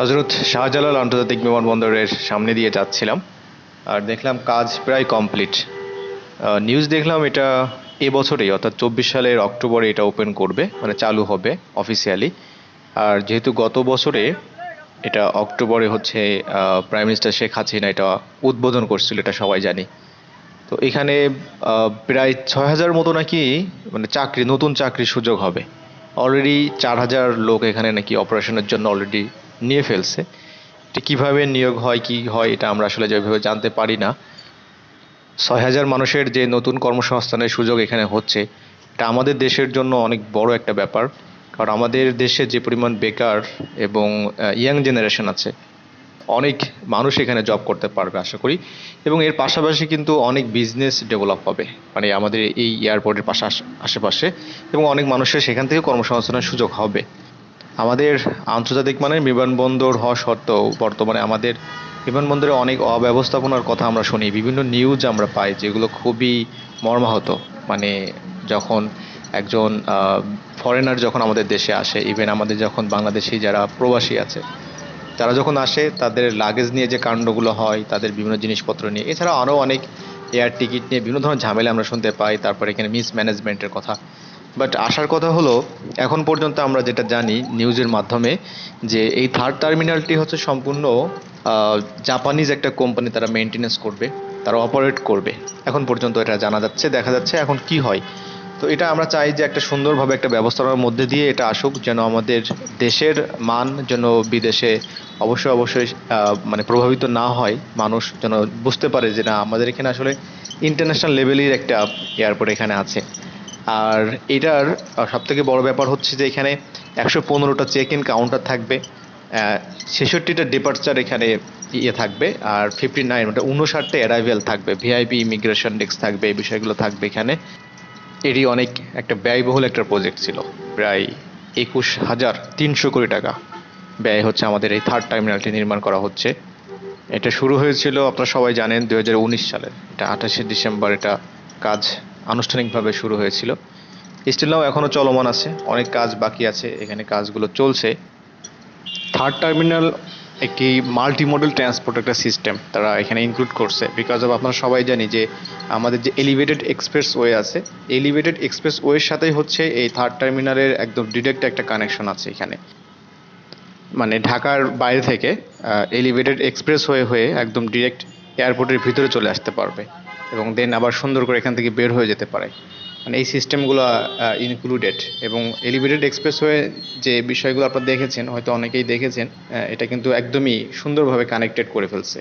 হজরত শাহজালাল আন্তর্জাতিক বিমানবন্দরের সামনে দিয়ে যাচ্ছিলাম আর দেখলাম কাজ প্রায় কমপ্লিট। নিউজ দেখলাম এটা এবছরেই অর্থাৎ চব্বিশ সালের অক্টোবরে এটা ওপেন করবে মানে চালু হবে অফিসিয়ালি আর যেহেতু গত বছরে এটা অক্টোবরে হচ্ছে প্রাইম মিনিস্টার শেখ হাসিনা এটা উদ্বোধন করছিল, এটা সবাই জানি। তো এখানে প্রায় ছয় হাজার মতো নাকি মানে চাকরি, নতুন চাকরির সুযোগ হবে। অলরেডি চার হাজার লোক এখানে নাকি অপারেশনের জন্য অলরেডি নিয়ে ফেলছে। এটা কীভাবে নিয়োগ হয়, কি হয়, এটা আমরা আসলে যেভাবে জানতে পারি না। ছয় হাজার মানুষের যে নতুন কর্মসংস্থানের সুযোগ এখানে হচ্ছে, এটা আমাদের দেশের জন্য অনেক বড় একটা ব্যাপার। কারণ আমাদের দেশে যে পরিমাণ বেকার এবং ইয়াং জেনারেশন আছে, অনেক মানুষ এখানে জব করতে পারবে আশা করি। এবং এর পাশাপাশি কিন্তু অনেক বিজনেস ডেভেলপ হবে মানে আমাদের এই এয়ারপোর্টের পাশে, আশেপাশে। এবং অনেক মানুষের সেখান থেকে কর্মসংস্থানের সুযোগ হবে। আমাদের আন্তর্জাতিক মানের বিমানবন্দর হওয়া সত্ত্বেও বর্তমানে আমাদের বিমানবন্দরে অনেক অব্যবস্থাপনার কথা আমরা শুনি। বিভিন্ন নিউজ আমরা পাই যেগুলো খুবই মর্মাহত। মানে যখন একজন ফরেনার যখন আমাদের দেশে আসে ইভেন আমাদের যখন বাংলাদেশি যারা প্রবাসী আছে, তারা যখন আসে, তাদের লাগেজ নিয়ে যে কাণ্ডগুলো হয়, তাদের বিভিন্ন জিনিসপত্র নিয়ে এছাড়া আরও অনেক এয়ার টিকিট নিয়ে বিভিন্ন ধরনের ঝামেলা আমরা শুনতে পাই। তারপরে এখানে মিসম্যানেজমেন্টের কথা। বাট আসার কথা হলো, এখন পর্যন্ত আমরা যেটা জানি নিউজের মাধ্যমে, যে এই থার্ড টার্মিনালটি হচ্ছে সম্পূর্ণ জাপানিজ একটা কোম্পানি তারা মেনটেনেন্স করবে, তারা অপারেট করবে। এখন পর্যন্ত এটা জানা যাচ্ছে, দেখা যাচ্ছে এখন কি হয়। তো এটা আমরা চাই যে একটা সুন্দরভাবে একটা ব্যবস্থার মধ্যে দিয়ে এটা আসুক, যেন আমাদের দেশের মান যেন বিদেশে অবশ্যই অবশ্যই মানে প্রভাবিত না হয়, মানুষ যেন বুঝতে পারে যে না, আমাদের এখানে আসলে ইন্টারন্যাশনাল লেভেলের একটা এয়ারপোর্ট এখানে আছে। আর এটার সব থেকে বড় ব্যাপার হচ্ছে যে এখানে একশো পনেরোটা চেক ইন কাউন্টার থাকবে ছেষট্টিটা ডিপার্চার এখানে ইয়ে থাকবে, আর ফিফটি নাইন ওটা উনষাটটা অ্যারাইভেল থাকবে ভিআইপি ইমিগ্রেশন ডেস্ক থাকবে, এই বিষয়গুলো থাকবে এখানে। এটি অনেক একটা ব্যয়বহুল একটা প্রজেক্ট ছিল, প্রায় একুশ হাজার তিনশো কোটি টাকা ব্যয় হচ্ছে আমাদের এই থার্ড টার্মিনালটি নির্মাণ করা হচ্ছে। এটা শুরু হয়েছিল, আপনারা সবাই জানেন দু হাজার উনিশ সালে। এটা আঠাশে ডিসেম্বর, এটা কাজ আনুষ্ঠানিকভাবে শুরু হয়েছিল। স্টিল নাও এখনও চলমান আছে, অনেক কাজ বাকি আছে, এখানে কাজগুলো চলছে। থার্ড টার্মিনাল একটি মাল্টি মডেল ট্রান্সপোর্ট একটা সিস্টেম তারা এখানে ইনক্লুড করছে। বিকজ অফ আপনারা সবাই জানি যে আমাদের যে এলিভেটেড এক্সপ্রেস ওয়ে আছে এলিভেটেড এক্সপ্রেস ওয়ের সাথেই হচ্ছে এই থার্ড টার্মিনালের একদম ডিরেক্ট একটা কানেকশন আছে এখানে। মানে ঢাকার বাইরে থেকে এলিভেটেড এক্সপ্রেস হয়ে হয়ে একদম ডিরেক্ট এয়ারপোর্টের ভিতরে চলে আসতে পারবে। এবং দেন আবার সুন্দর করে এখান থেকে বের হয়ে যেতে পারে। মানে এই সিস্টেমগুলো ইনক্লুডেড এবং এলিভেটেড এক্সপ্রেস হয়ে যে বিষয়গুলো আপনারা দেখেছেন, হয়তো অনেকেই দেখেছেন এটা কিন্তু একদমই সুন্দরভাবে কানেক্টেড করে ফেলছে।